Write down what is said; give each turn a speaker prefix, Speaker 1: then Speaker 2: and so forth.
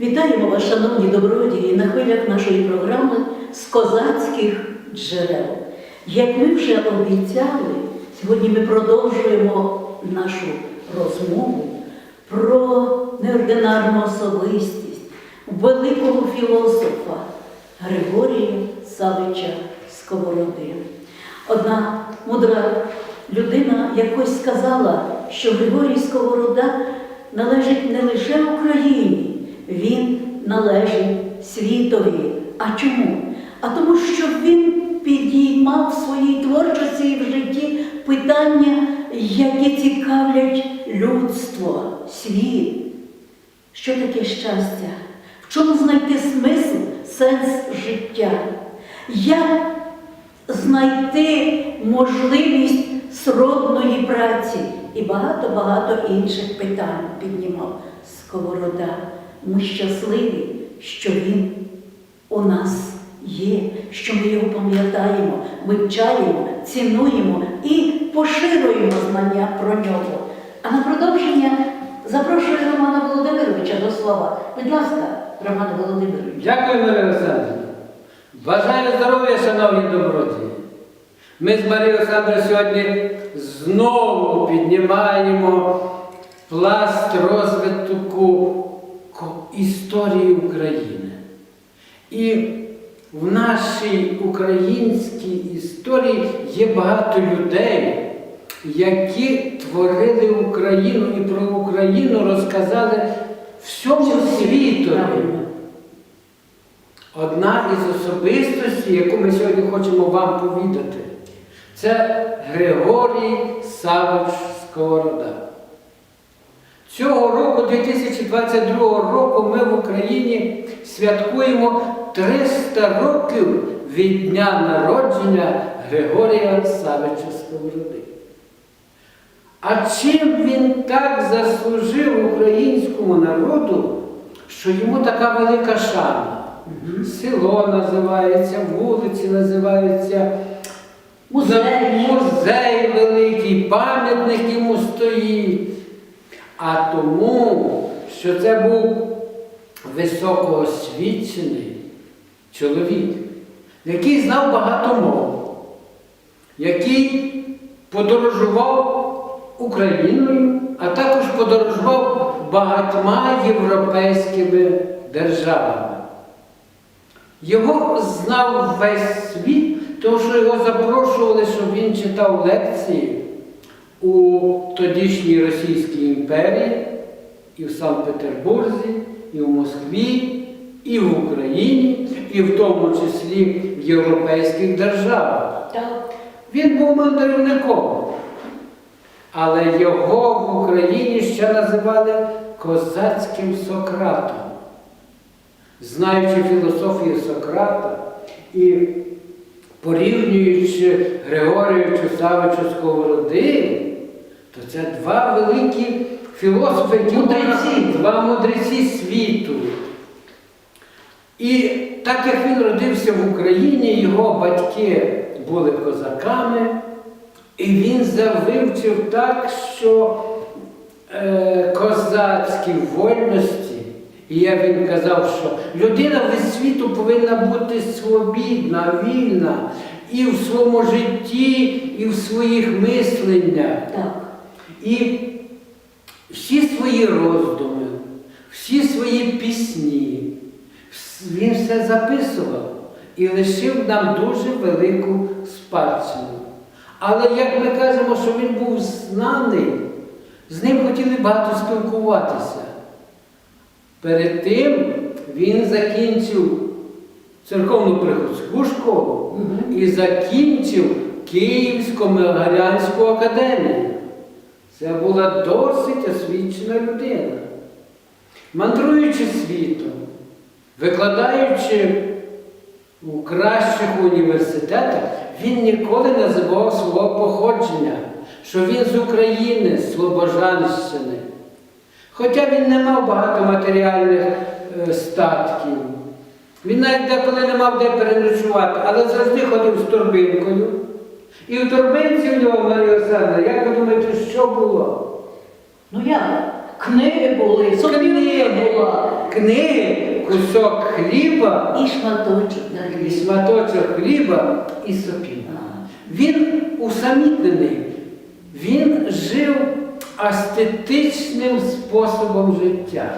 Speaker 1: Вітаємо вас, шановні добродії, на хвилях нашої програми з козацьких джерел. Як ми вже обіцяли, сьогодні ми продовжуємо нашу розмову про неординарну особистість великого філософа Григорія Савича Сковороди. Одна мудра людина якось сказала, що Григорій Сковорода належить не лише належить світові. А чому? А тому, що він підіймав в своїй творчості і в житті питання, які цікавлять людство, світ. Що таке щастя? В чому знайти смисл, сенс життя? Як знайти можливість сродної праці і багато-багато інших питань піднімав Сковорода. Ми щасливі, що він у нас є, що ми його пам'ятаємо, вивчаємо, цінуємо і поширюємо знання про нього. А на продовження запрошую Романа Володимировича до слова. Будь ласка, Роман Володимирович.
Speaker 2: Дякую, Марія Олександрівна. Бажаю здоров'я, шановні добродії. Ми з Марією Олександрою сьогодні знову піднімаємо пласт розвитку історії України. І в нашій українській історії є багато людей, які творили Україну і про Україну розказали всьому світу. Одна із особистостей, яку ми сьогодні хочемо вам повідати, це Григорій Савич Сковорода. Цього року, 2022 року, ми в Україні святкуємо 300 років від дня народження Григорія Савича Сковороди. А чим він так заслужив українському народу, що йому така велика шана? Село називається, вулиці називаються,
Speaker 1: Музей.
Speaker 2: музей великий, пам'ятник йому стоїть. А тому, що це був високоосвічений чоловік, який знав багато мов, який подорожував Україною, а також подорожував багатьма європейськими державами. Його знав весь світ, тому що його запрошували, щоб він читав лекції у тодішній Російській імперії, і в Санкт-Петербурзі, і в Москві, і в Україні, і в тому числі в європейських державах.
Speaker 1: Так.
Speaker 2: Він був мандрівником, але його в Україні ще називали козацьким Сократом. Знаючи філософію Сократа і порівнюючи Григорію Савичу Сковороди, це два великі філософи,
Speaker 1: Мудреці.
Speaker 2: два мудреці світу. І так як він родився в Україні, його батьки були козаками, і він завивчив так, що е, козацькі вольності, і я він казав, що людина від світу повинна бути свобідна, вільна і в своєму житті, і в своїх мисленнях.
Speaker 1: Так.
Speaker 2: І всі свої роздуми, всі свої пісні, він все записував і лишив нам дуже велику спадщину. Але як ми кажемо, що він був знаний, з ним хотіли багато спілкуватися. Перед тим він закінчив церковну приходську школу і закінчив Київську Мегарянську академію. Це була досить освічена людина. Мандруючи світом, викладаючи у кращих університетах, він ніколи не називав свого походження, що він з України, з Слобожанщини. Хоча він не мав багато матеріальних е, статків. Він навіть деколи не мав де переночувати, але завжди ходив з торбинкою. І в торбинці у нього Марія Олександра, як ви думаєте, що було?
Speaker 1: Ну як? Книги були, сокільня
Speaker 2: Книги.
Speaker 1: була,
Speaker 2: книги, кусок хліба
Speaker 1: І шматочок
Speaker 2: і шматочок хліба і сопів. Він усамітнений, він жив астетичним способом життя.